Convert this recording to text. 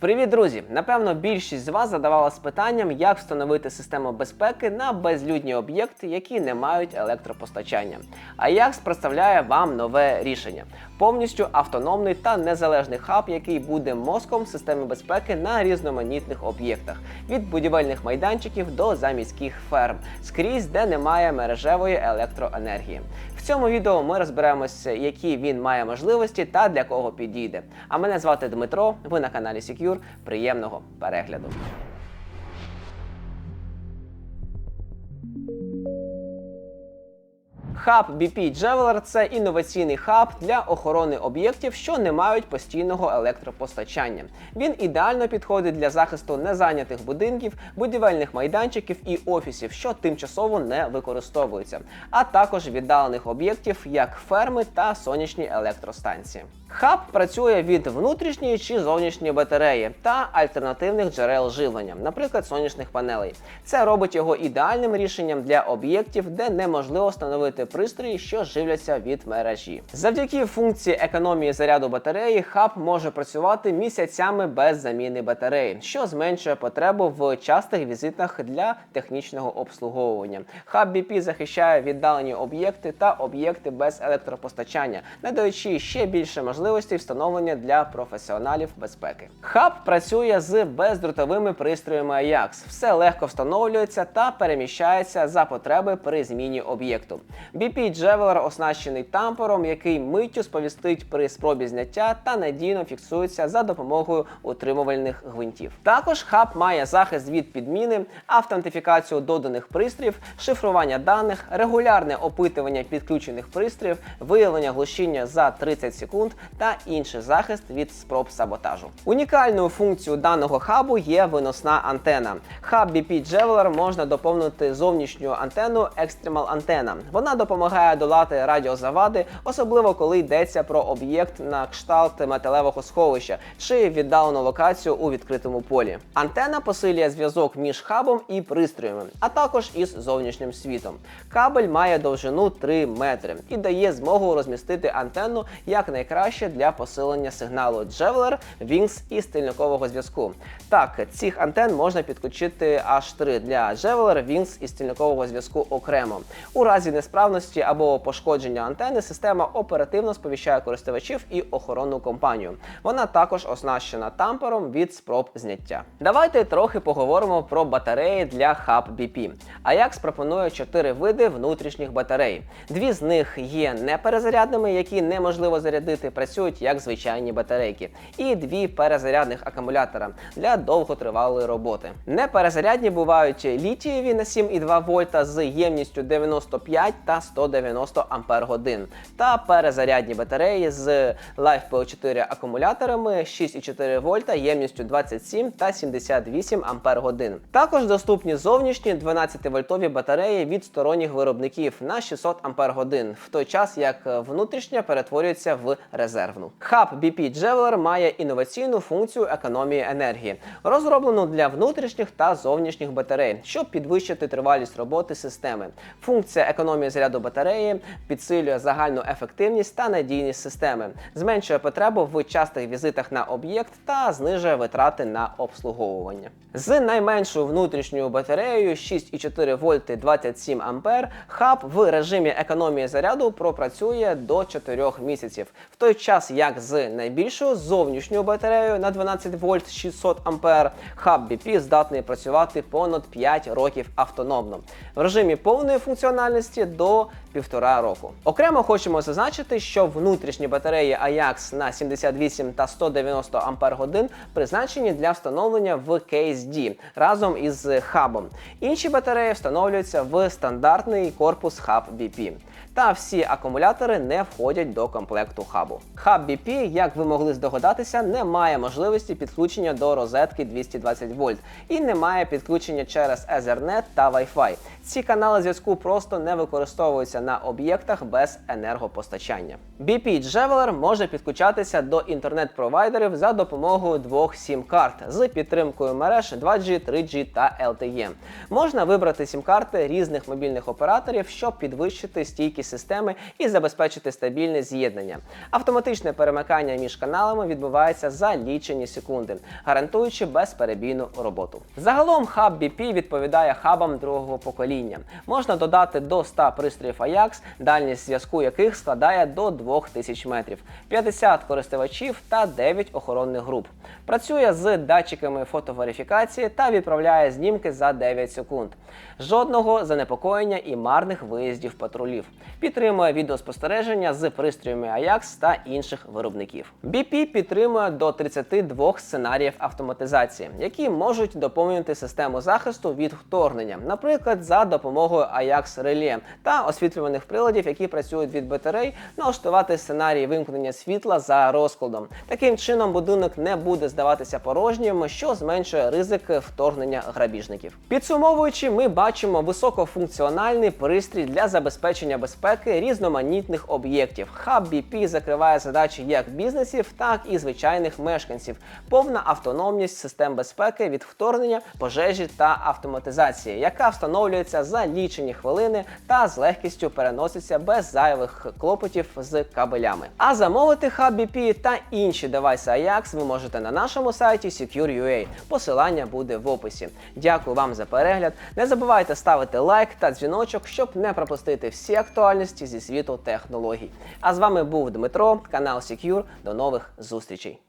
Привіт, друзі! Напевно, більшість з вас задавалась питанням, як встановити систему безпеки на безлюдні об'єкти, які не мають електропостачання. Ajax представляє вам нове рішення: повністю автономний та незалежний хаб, який буде мозком системи безпеки на різноманітних об'єктах, від будівельних майданчиків до заміських ферм, скрізь, де немає мережевої електроенергії. Цьому відео ми розберемося, які він має можливості та для кого підійде. А мене звати Дмитро. Ви на каналі Secure. Приємного перегляду. Хаб BP Javeler – це інноваційний хаб для охорони об'єктів, що не мають постійного електропостачання. Він ідеально підходить для захисту незайнятих будинків, будівельних майданчиків і офісів, що тимчасово не використовуються, а також віддалених об'єктів, як ферми та сонячні електростанції. Хаб працює від внутрішньої чи зовнішньої батареї та альтернативних джерел живлення, наприклад, сонячних панелей. Це робить його ідеальним рішенням для об'єктів, де неможливо встановити пристрої, що живляться від мережі. Завдяки функції економії заряду батареї, хаб може працювати місяцями без заміни батареї, що зменшує потребу в частих візитах для технічного обслуговування. Хаб BP захищає віддалені об'єкти та об'єкти без електропостачання, надаючи ще більше можливостей встановлення для професіоналів безпеки. Хаб працює з бездротовими пристроями Ajax. Все легко встановлюється та переміщається за потреби при зміні об'єкту. BP Javeler оснащений тампером, який миттю сповістить при спробі зняття та надійно фіксується за допомогою утримувальних гвинтів. Також хаб має захист від підміни, автентифікацію доданих пристроїв, шифрування даних, регулярне опитування підключених пристроїв, виявлення глушіння за 30 секунд та інший захист від спроб саботажу. Унікальною функцією даного хабу є виносна антена. Хаб BP Javeler можна доповнити зовнішньою антенною Extremal Antenna. Вона допомагає долати радіозавади, особливо коли йдеться про об'єкт на кшталт металевого сховища чи віддалену локацію у відкритому полі. Антена посилює зв'язок між хабом і пристроями, а також із зовнішнім світом. Кабель має довжину 3 метри і дає змогу розмістити антенну якнайкраще для посилення сигналу Javeler, Wings і стильникового зв'язку. Так, цих антен можна підключити аж 3 для Javeler, Wings і стильникового зв'язку окремо. У разі несправності або пошкодження антени система оперативно сповіщає користувачів і охоронну компанію. Вона також оснащена тампером від спроб зняття. Давайте трохи поговоримо про батареї для Hub BP. Ajax пропонує 4 види внутрішніх батарей. Дві з них є неперезарядними, які неможливо зарядити, працюють як звичайні батарейки, і дві перезарядних акумулятора для довготривалої роботи. Неперезарядні бувають літієві на 7,2 вольта з ємністю 95 та 190 ампер годин, та перезарядні батареї з LiFePO4 акумуляторами 6,4 вольта ємністю 27 та 78 ампер годин. Також доступні зовнішні 12-вольтові батареї від сторонніх виробників на 600 ампер годин, в той час як внутрішня перетворюється в резервну. Хаб BP Javeler має інноваційну функцію економії енергії, розроблену для внутрішніх та зовнішніх батарей, щоб підвищити тривалість роботи системи. Функція економії заряду батареї підсилює загальну ефективність та надійність системи, зменшує потребу в частих візитах на об'єкт та знижує витрати на обслуговування. З найменшою внутрішньою батареєю 6,4 вольти 27 ампер хаб в режимі економії заряду пропрацює до 4 місяців, в той час як з найбільшою зовнішньою батареєю на 12 вольт 600 ампер хаб BP здатний працювати понад 5 років автономно в режимі повної функціональності до півтора року. Окремо хочемо зазначити, що внутрішні батареї Ajax на 78 та 190 ампер годин призначені для встановлення в KSD разом із хабом. Інші батареї встановлюються в стандартний корпус хаб BP. Та всі акумулятори не входять до комплекту хабу. Хаб BP, як ви могли здогадатися, не має можливості підключення до розетки 220 вольт і не має підключення через Ethernet та Wi-Fi. Ці канали зв'язку просто не використовуються на об'єктах без енергопостачання. BP Javeler може підключатися до інтернет-провайдерів за допомогою двох сім-карт з підтримкою мереж 2G, 3G та LTE. Можна вибрати сім-карти різних мобільних операторів, щоб підвищити стійкість системи і забезпечити стабільне з'єднання. Автоматичне перемикання між каналами відбувається за лічені секунди, гарантуючи безперебійну роботу. Загалом хаб BP відповідає хабам другого покоління. Можна додати до 100 пристроїв Ajax, дальність зв'язку яких складає до 2000 метрів, 50 користувачів та 9 охоронних груп. Працює з датчиками фотоверифікації та відправляє знімки за 9 секунд. Жодного занепокоєння і марних виїздів патрулів. Підтримує відеоспостереження з пристроями Ajax та інших виробників. BP підтримує до 32 сценаріїв автоматизації, які можуть доповнювати систему захисту від вторгнення, наприклад, за допомогою Ajax Relay та освітлюваних приладів, які працюють від батарей, налаштувати сценарій вимкнення світла за розкладом. Таким чином будинок не буде здаватися порожнім, що зменшує ризик вторгнення грабіжників. Підсумовуючи, ми бачимо високофункціональний пристрій для забезпечення безпеки різноманітних об'єктів. Хаб BP закриває задачі як бізнесів, так і звичайних мешканців. Повна автономність систем безпеки від вторгнення, пожежі та автоматизації, яка встановлюється за лічені хвилини та з легкістю переноситься без зайвих клопотів з кабелями. А замовити хаб BP та інші девайси Ajax ви можете на нашому сайті Secure.ua. Посилання буде в описі. Дякую вам за перегляд. Не забувайте ставити лайк та дзвіночок, щоб не пропустити всі актуальності зі світу технологій. А з вами був Дмитро, канал Secure. До нових зустрічей.